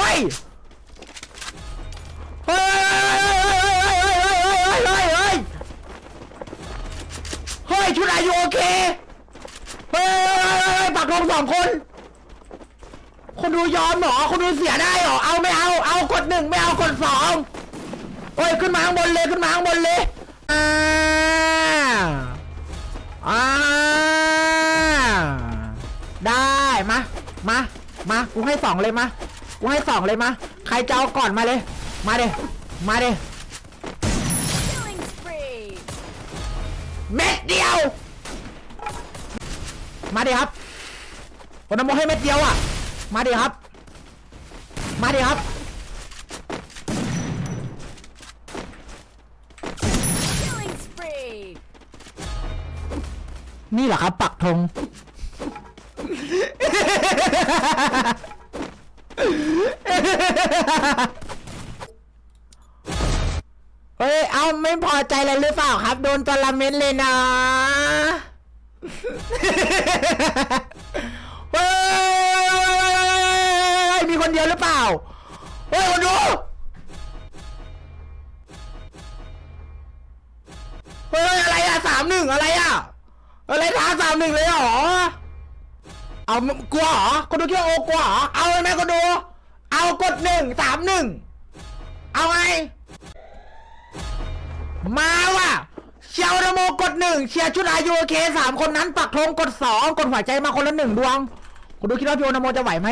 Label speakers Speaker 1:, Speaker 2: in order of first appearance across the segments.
Speaker 1: ฮ้ยเฮ้ยเฮ้ยเฮ้ยเฮ้ยเฮ้ยเฮ้ยชุดอายุโอเคเฮ้ยปักลงสองคน คนดูยอมเหรอคนดูเสียได้เหรอเอาไม่เอาเอากดหนึ่งไม่เอากดสองโอ้ยขึ้นมาข้างบนเลยขึ้นมาข้างบนเลยอ่าอ่าได้มามามากูให้สองเลยมา กูให้สองเลยมา ใครจะเอาก่อนมาเลย มาเดมาเดเม็ดเดียว มาดิครับคนนำโมให้เม็ดเดียวอะ มาดิครับ มาดิครับนี่เหรอครับ ปักธง เฮ้ย เอาไม่พอใจเลยหรือเปล่าครับ โดนจลาเมนเลยนะ เฮ้ย มีคนเดียวหรือเปล่า เฮ้ยคนดู เฮ้ย อะไรอะสามหนึ่งอะไรอะอะไรท้าสามหนึ่งเลยเหรอ เอากลัวเหรอคนดูคิดว่าโอกลัวเหรอ เอาเลยไหมคนดู หนึ่งสามหนึ่งเอาไง มาว่ะเชียร์โมกดหนึ่งเชียร์ชุดอายุโอเคสามคนนั้นปักธงกดสองกดหัวใจมาคนละหนึ่งดวง คุณดูคิดว่าพี่โอนโมจะไหวไหม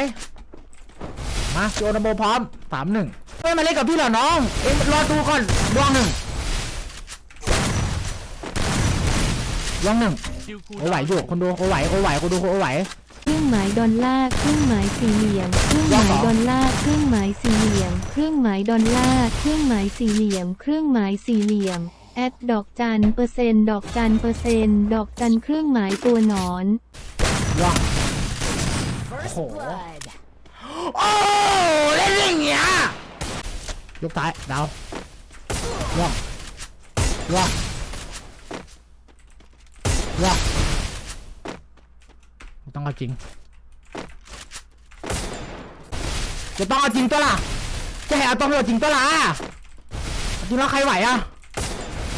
Speaker 1: มาพี่โอนโมพร้อมสามหนึ่งไม่มาเล่นกับพี่เหรอน้องเอ็งรอดูก่อนดวงหนึ่งดวงหนึ่งโอไหวอยู่คนดูโอไหวโอไหวคนดูโอไหว
Speaker 2: เครื่องหมายดอลลาร์เครื่องหมายสี่เหลี่ยมเครื่องหมายดอลลาร์เครื่อง มายสี่เหลี่ยม เครื่องหมายดอลลาร์ เครื่องหมายสี่เหลี่ยม เครื่องหมายสี่เหลี่ยม แอดดอกจันเปอร์เซ็นต์ดอกจันเปอร์เซ็นต์ดอกจันเครื่องหมายตัวหนอน
Speaker 1: ดวง
Speaker 3: First
Speaker 1: Oh.
Speaker 3: blood.
Speaker 1: โอ้เล่นอย่างเงี้ยยกท้ายดาวล่วงล่วงล่วงต้องเอาจริง จะต้องเอาจริงตัวล่ะ จะให้เอาตำรวจจริงตัวล่ะเอาจริงแล้วใครไหวอะ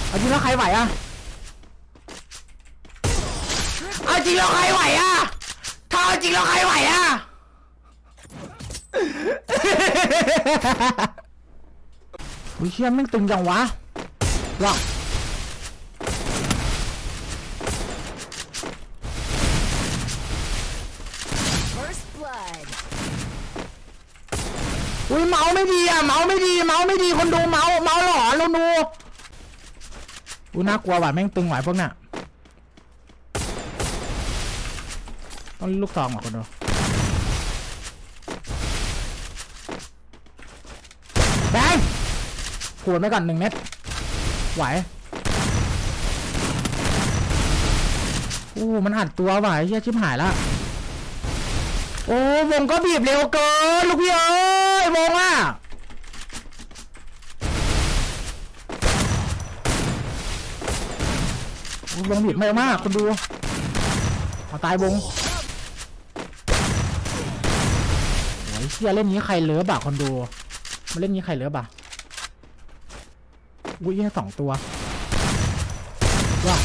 Speaker 1: เอาจริงแล้วใครไหวอะเอาจริงแล้วใครไหวอะถ้าเอาจริงแล้วใครไหวอะวิเชียแม่งตึงจังวะว่ะ
Speaker 3: First blood.
Speaker 1: อุ้ยเมาไม่ดีอะเมาไม่ดีเมาไม่ดีคนดูเมาเมาหลอนเราดูอุ้ยน่ากลัวว่ะแม่งตึงไหวพวกนี้ยต้องลูกซองเหรอคนดูแบงขวดไปก่อนหนึ่งเม็ดไหวอู้มันอัดตัวว่ะไอ้เฮียชิบหายละโอ้วงก็บีบเร็วเกินลูกพี่เอ้ยวงอะโอ้ย วงบีบเร็วมากคุณดูเอาตายวงโอ้ยเชียเล่นนี้ใครเลิฟอะคนดูมาเล่นนี้ใครเลิฟอะอุ้ยแค่สองตัวว้า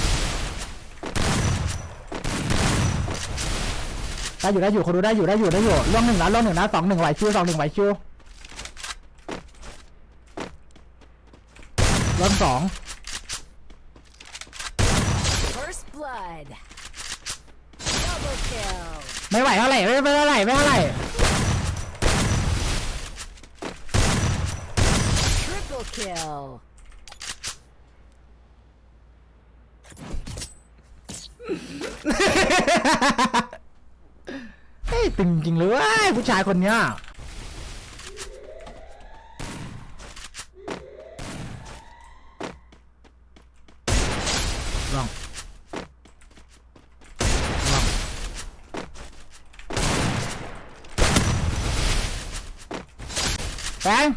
Speaker 1: ได้อยู่ได้อยู่คนดูได้อยู่ได้อยู่ได้อยู่ล่วงหนึ่งนะล่วงหนึ่งนะสองหนึ่งไหวชิวสองหนึ่งไหวชิวล่วงสอง
Speaker 3: blood. Double kill.
Speaker 1: ไม่ไหวเท่าไหร่ไม่ไม่เท่าไหร่ไม่เท่าไหร่
Speaker 3: Triple kill.
Speaker 1: เฮ้ยตึงจริงเลยเว้ยผู้ชายคนเนี้ยลองลอง แบง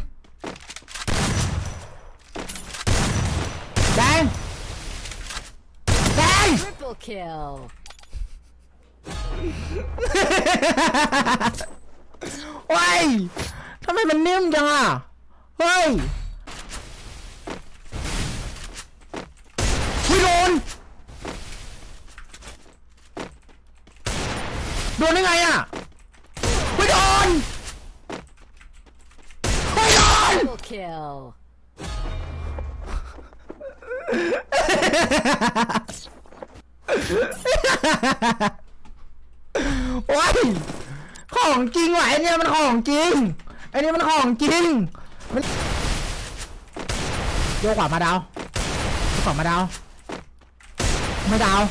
Speaker 1: แบงแบง
Speaker 3: Triple kill.
Speaker 1: ว้ายทำไมมมันนิ่มจังอะ เฮ้ยไม่โดน โดนได้ไงอะ ไม่โดน ไม่โดน
Speaker 3: Double kill.
Speaker 1: โอ้ยของจริงว่ะไอเนี่ยมันของจริงไอนี่มันของจริงมันโยกขวามาดาวโยกขวามาดาวไม่ดาว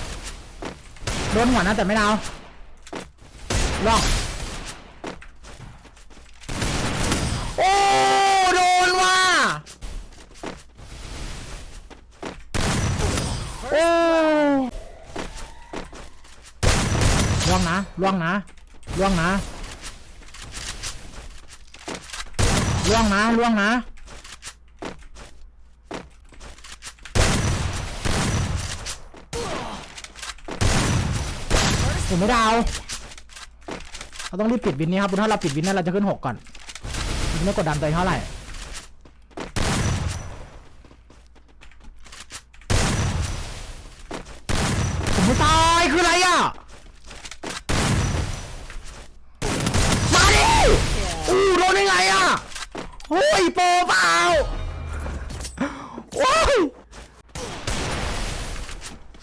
Speaker 1: โดนหัวนะแต่ไม่ดาวลองโอ้ โดนว่ะ โอ้ ล่วงนะล่วงนะล่วงนะล่วงนะผมไม่ดาวเราต้องรีบปิดวินนี้ครับถ้าเราปิดวินนี้เราจะขึ้นหกก่อนไม่กดดันตัวเองเท่าไหร่ โอ้ยโปรเปล่าโอ้ย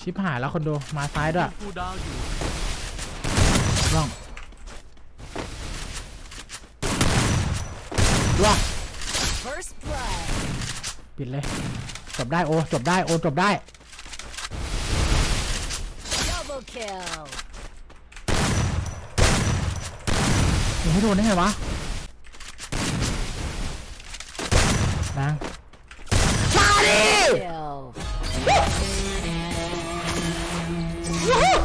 Speaker 1: ชิบหายแล้วคนดูมาซ้ายด้วย
Speaker 4: ผู้ดาวอยู่
Speaker 1: ร่องร่อง
Speaker 3: First blood.
Speaker 1: ปิดเลยจบได้โอจบได้โอจบได้
Speaker 3: Double kill.
Speaker 1: ยังไม่โดนได้ไงวะ นางมาดิ
Speaker 3: Kill.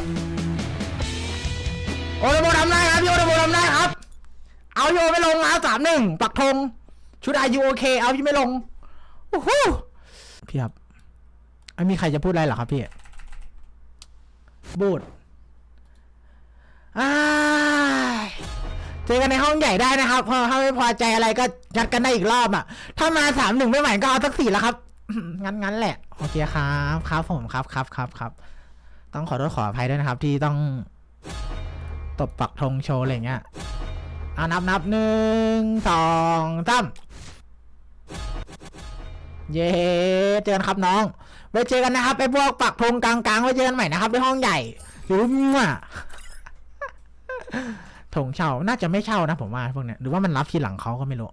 Speaker 1: โอโนโมทำได้ครับพี่โอโนโมทำได้ครับ เอาโยไม่ลงนะสามหนึ่งปักธงชุดอายุโอเค เอาพี่ไม่ลงโอ้โหพี่ครับไม่มีใครจะพูดอะไรเหรอครับพี่บูดอ้ายเจอกันในห้องใหญ่ได้นะครับพอถ้าไม่พอใจอะไรก็ยัดกันได้อีกรอบอะ ถ้ามาสามหนึ่งไม่ไหวก็เอาสักสี่แล้วครับ งั้นงั้นแหละ โอเคครับครับผมครับครับครับครับต้องขอโทษขออภัยด้วยนะครับ ที่ต้องตบปักธงโชว์อะไรเงี้ยเอานับนับหนึ่งสองสามเย้เจอกันครับน้องไว้เจอกันนะครับไอ้พวกปักธงกลางๆไว้เจอกันใหม่นะครับในห้องใหญ่หรือว่ ถงเช่าน่าจะไม่เช่านะผมว่าพวกเนี้ยหรือว่ามันรับทีหลังเขาก็ไม่รู้